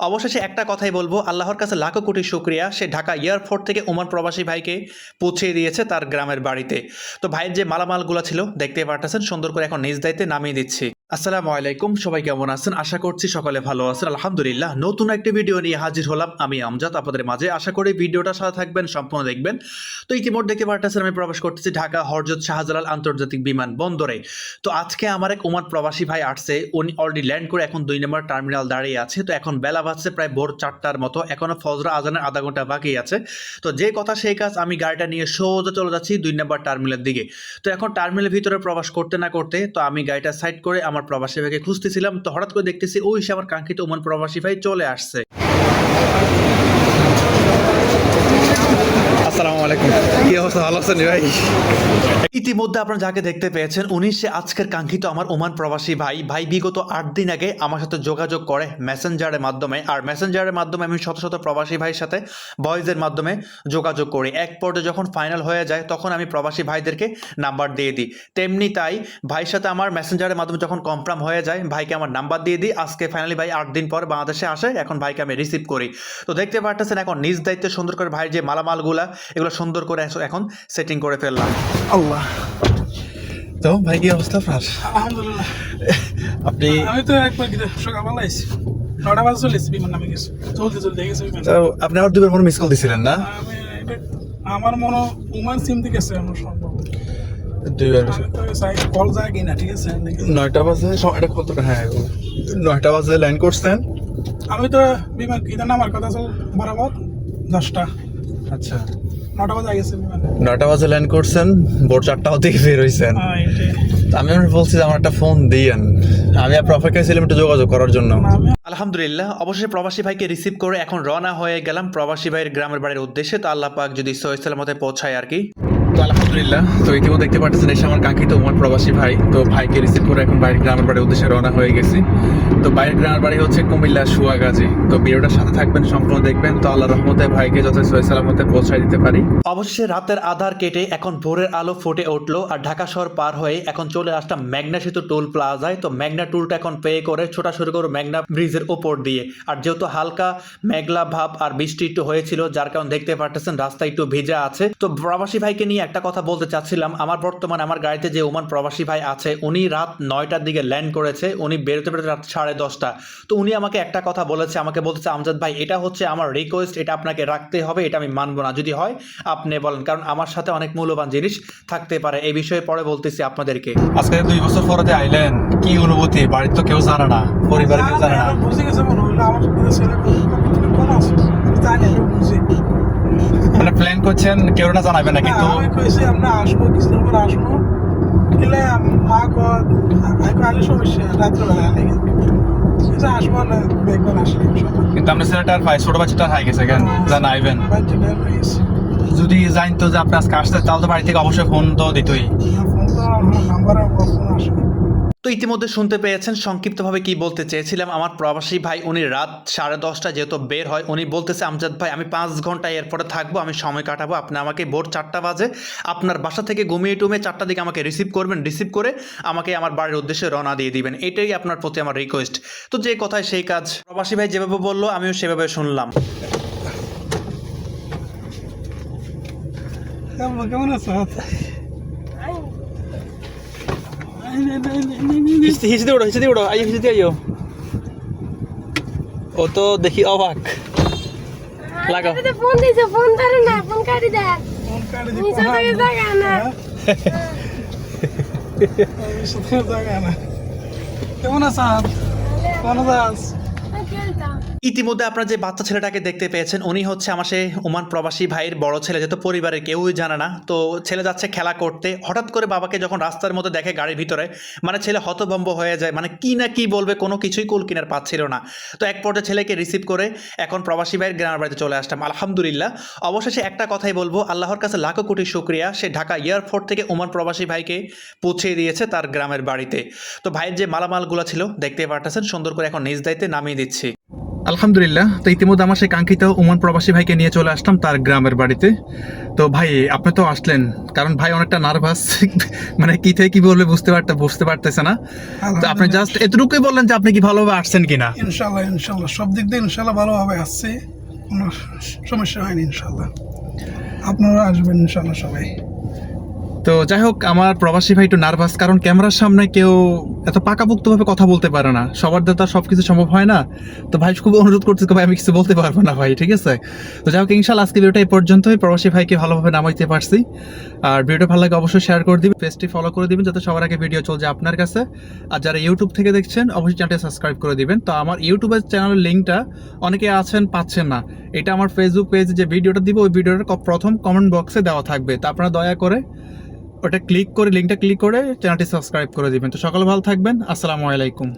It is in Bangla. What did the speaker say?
অবশেষে একটা কথাই বলব, আল্লাহর কাছে লাখো কোটি শুক্রিয়া। সে ঢাকা এয়ারপোর্ট থেকে ওমান প্রবাসী ভাইকে পৌঁছে দিয়েছে তার গ্রামের বাড়িতে। তো ভাইয়ের যে মালামালগুলো ছিল দেখতে পারতেছেন, সুন্দর করে এখন নিজ দায়িত্বে নামিয়ে দিচ্ছি। আসসালামু আলাইকুম, সবাই কেমন আছেন? আশা করছি সকালে ভালো আছেন। আলহামদুলিল্লাহ, নতুন একটি ভিডিও নিয়ে হাজির হলাম আমি, আমজাদ। আপনাদের মাঝে আশা করি ভিডিওটা সাথে থাকবেন, সম্পূর্ণ দেখবেন। তো ইতিমধ্যে দেখতে পারতেছেন, আমি প্রবেশ করতেছি ঢাকা হরজত শাহজালাল আন্তর্জাতিক বিমান বন্দরে তো আজকে আমার এক ওমান প্রবাসী ভাই আসছে, উনি অলরেডি ল্যান্ড করে এখন দুই নম্বর টার্মিনাল দাঁড়িয়ে আছে। তো এখন বেলা বাজছে প্রায় ভোর চারটার মতো এখনও ফজরা, আজানের আধা ঘণ্টা বাকি আছে। তো যে কথা সেই কাজ, আমি গাড়িটা নিয়ে সোজা চলে যাচ্ছি দুই নম্বর টার্মিনালের দিকে। তো এখন টার্মিনালের ভিতরে প্রবেশ করতে না করতে, তো আমি গাড়িটা সাইড করে আমার প্রবাসী ভাইকে খুঁজতেছিলাম, তো হঠাৎ করে দেখতেছি, ওই সে আমার কাঙ্ক্ষিত ওমান প্রবাসী ভাই চলে আসছে। আসসালামু আলাইকুম। কি অবস্থা? ভালো আছেন ভাই? ইতিমধ্যে আপনারা যাকে দেখতে পেয়েছেন, উনি আজকের কাঙ্ক্ষিত আমার ওমান প্রবাসী ভাই। ভাই, বিগত আট দিন আগে আমার সাথে যোগাযোগ করে মেসেঞ্জারের মাধ্যমে। আর মেসেঞ্জারের মাধ্যমে আমি শত শত প্রবাসী ভাইয়ের সাথে ভয়েসের মাধ্যমে যোগাযোগ করি। এক পর্যায়ে যখন ফাইনাল হয়ে যায়, তখন আমি প্রবাসী ভাইদেরকে নাম্বার দিয়ে দিই। তেমনি তাই ভাইয়ের সাথে আমার মেসেঞ্জারের মাধ্যমে যখন কনফার্ম হয়ে যায়, ভাইকে আমার নাম্বার দিয়ে দিই। আজকে ফাইনালি ভাই আট দিন পর বাংলাদেশে আসে। এখন ভাইকে আমি রিসিভ করি। তো দেখতে পারতেছেন, এখন নিজ দায়িত্বে সুন্দর করে ভাইয়ের যে মালামালগুলা এগুলো সুন্দর করে এখন সেটিং করে ফেললাম। আল্লাহ। তো ভাই কি অবস্থা আপনার? আলহামদুলিল্লাহ। আপনি আমি তো একবার সকালবেলা আইসি নটা বাজে চলে এসেছি বিমান নামে গেছি। চলতে চলতে গেছে বিমান। তো আপনি আমার দুবার মিস কল দিছিলেন না? আমি আমার মনে উমান সিম থেকে গেছে আমার সম্ভব। আমি তো চাই কল যায় কিনা ঠিক আছে? নয়টা বাজে সময়টা কত হ্যাঁ নয়টা বাজে ল্যান্ড করছেন। আমি তো বিমান ইদান আমার কথা চল বরাবর দশটা। আচ্ছা। নটা বাজে ল্যান্ড করছেন ভোর চারটা থেকে বের হয়েছেন হ্যাঁ, আমি আপনার বলছি যে আমার একটা ফোন দিয়েন। আমি আপনার অপেক্ষায় ছিলাম একটু যোগাযোগ করার জন্য। আলহামদুলিল্লাহ অবশ্যই প্রবাসী ভাইকে রিসিভ করে এখন রওনা হয়ে গেলাম প্রবাসী ভাইয়ের গ্রামের বাড়ির উদ্দেশ্যে। তো আল্লাহ পাক যদি সহি সালামতে পৌঁছায় আর কি। তো আলহামদুলিল্লাহ। তো ইতিমধ্যে দেখতে পাচ্ছেন এসে আমার কাঙ্ক্ষিত উমর প্রবাসী ভাই। তো ভাইকে রিসিভ করে এখন বাইরের গ্রামের বাড়ির উদ্দেশ্যে রওনা হয়ে গেছি। তো বাইরের গ্রামের বাড়ি হচ্ছে কুমিল্লা সুয়াগাজী তো ভিডিওটার সাথে থাকবেন, সম্পূর্ণ দেখবেন। তো আল্লাহ রহমতে ভাইকে সহি সালামতে পৌঁছায় দিতে পারি। অবশেষে রাতের আধার কেটে এখন ভোরের আলো ফুটে উঠল আর ঢাকা শহর পার হয়ে এখন চলে আসলাম মেঘনা সেতু টোল প্লাজায় তো মেঘনা টুলটা এখন পে করে ছোটা শুরু করব মেঘনা ব্রিজের ওপর দিয়ে। আর যেহেতু হালকা মেঘলা ভাব আর বৃষ্টি একটু হয়েছিল, যার কারণ দেখতে পারতেছেন রাস্তা একটু ভেজা আছে। তো প্রবাসী ভাইকে নিয়ে একটা কথা বলতে চাচ্ছিলাম। আমার বর্তমানে আমার গাড়িতে যে ওমান প্রবাসী ভাই আছে উনি রাত নয়টার দিকে ল্যান্ড করেছে। উনি বেরোতে বেরোতে রাত সাড়ে দশটা। তো উনি আমাকে একটা কথা বলেছে আমাকে বলতেছে আমজাদ ভাই এটা হচ্ছে আমার রিকোয়েস্ট এটা আপনাকে রাখতে হবে এটা আমি মানবো না। যদি হয় আপনি বলেন। কারণ আমার সাথে অনেক মূল্যবান জিনিস থাকতে পারে। এই বিষয়ে পরে বলতেছি আপনাদেরকে। আজকে দুই বছর পরে আইলেন কি অনুভূতি? বাড়ির তো কেউ জানে না পরিবার কেউ জানে না আমি বুঝে গেছে মনে হইল আমার ছেলে কোন আছে আমি জানি আমি বুঝি মানে প্ল্যান করছেন কেউ না জানাবে না কিন্তু। আমি কইছি আমরা আসব কিছুদিন পর আসব। গেলে মা কর আগে সমস্যা রাত্রেবেলা লেগে কিন্তু আমরা ছেলেটার ভাই ছোট হাই গেছে কেন? জানা আইবেন। বাচ্চাটা হয়ে গেছে। যদি জানতো যে আপনি আজকে আসতে তাহলে তো বাড়ি থেকে অবশ্যই ফোন তো দিতই ফোন তো নাম্বার ফোন আসবে তো ইতিমধ্যে শুনতে পেয়েছেন, সংক্ষিপ্তভাবে কি বলতে চেয়েছিলাম। আমার প্রবাসী ভাই, উনি রাত সাড়ে দশটা যেহেতু বের হয়, উনি বলতেছে, আমজাদ ভাই, আমি পাঁচ ঘণ্টা এরপরে থাকব, আমি সময় কাটাবো। আপনি, আমাকে ভোর চারটা বাজে। আপনার বাসা থেকে ঘুমিয়ে টুমিয়ে চারটা দিকে আমাকে রিসিভ করবেন রিসিভ করে আমাকে আমার বাড়ির উদ্দেশ্যে রওনা দিয়ে দিবেন। এটাই আপনার প্রতি আমার রিকোয়েস্ট তো যে কথায় সেই কাজ। প্রবাসী ভাই যেভাবে বলল, আমিও সেভাবে শুনলাম। কেমন আছো? হিসেবে উঠো হিসেতে উঠো আইও হিসেতে আইও ও তো দেখি অবাক লাগাও ফোন দিছে ফোন ধরে না ফোন কাটি দে। ফোন কাটে নিচে থেকে জায়গা না কেমন আছ? কেমন আছ? ইতিমধ্যে আপনারা যে বাচ্চা ছেলেটাকে দেখতে পেয়েছেন, উনি হচ্ছে আমার সেই ওমান প্রবাসী ভাইয়ের বড় ছেলে, যেহেতু পরিবারের কেউই জানে না। তো ছেলে যাচ্ছে খেলা করতে, হঠাৎ করে বাবাকে যখন রাস্তার মধ্যে দেখে গাড়ির ভিতরে মানে ছেলে হতভম্ব হয়ে যায় মানে কি না কি বলবে কোনো কিছুই কুল কিনার পাচ্ছিল না। তো এক পর্যায়ে ছেলেকে রিসিভ করে এখন প্রবাসী ভাইয়ের গ্রামের বাড়িতে চলে আসলাম। আলহামদুলিল্লাহ। অবশেষে একটা কথাই বলব, আল্লাহর কাছে লাখো কোটি শুক্রিয়া, সে ঢাকা এয়ারপোর্ট থেকে ওমান প্রবাসী ভাইকে পৌঁছে দিয়েছে তার গ্রামের বাড়িতে। তো ভাইয়ের যে মালামালগুলো ছিল, দেখতে পারতেছেন, সুন্দর করে এখন নিজ দায়িত্বে নামিয়ে দিচ্ছি। আলহামদুলিল্লাহ। তো ইতিমধ্যে আমার সেই কাঙ্ক্ষিত উমন প্রবাসী ভাইকে নিয়ে চলে আসলাম তার গ্রামের বাড়িতে। তো ভাই আপনি তো আসলেন কারণ ভাই অনেকটা নার্ভাস। মানে কি থেকে কি বলবে বুঝতে পারতে বুঝতে পারতেছে না। তো আপনি জাস্ট এতটুকুই বললেন যে আপনি কি ভালোভাবে আসছেন কিনা? ইনশাল্লাহ ইনশাল্লাহ। সব দিক দিয়ে ইনশাল্লাহ ভালোভাবে আসছে। কোনো সমস্যা হয়নি ইনশাল্লাহ। আপনারা আসবেন ইনশাল্লাহ সবাই। তো যাই হোক আমার প্রবাসী ভাই একটু নার্ভাস কারণ ক্যামেরার সামনে কেউ এত পাকাপোক্তভাবে কথা বলতে পারে না। সবার দ্বারা সব কিছু সম্ভব হয় না। তো ভাই, খুব অনুরোধ করতে ভাই, আমি কিছু বলতে পারব না, ভাই, ঠিক আছে? তো যাই হোক ইনশাল আজকে ভিডিওটা এই পর্যন্তই। প্রবাসী ভাইকে ভালোভাবে নামাইতে পারছি। আর ভিডিওটা ভালো লাগে অবশ্যই শেয়ার করে দিবেন পেজটি ফলো করে দিবেন, যাতে সবার আগে ভিডিও চলে যায় আপনার কাছে। আর যারা ইউটিউব থেকে দেখছেন, অবশ্যই চ্যানেলটি সাবস্ক্রাইব করে দিবেন। তো আমার ইউটিউবের চ্যানেলের লিঙ্কটা অনেকে আছেন, পাচ্ছেন না। এটা আমার ফেসবুক পেজে যে ভিডিওটা দিব, ওই ভিডিওটা প্রথম কমেন্ট বক্সে দেওয়া থাকবে। তা আপনারা দয়া করে ওটা ক্লিক করে লিঙ্কটা ক্লিক করে চ্যানেলটি সাবস্ক্রাইব করে দিবেন। তো সকাল ভালো থাকবেন। আসসালামু আলাইকুম।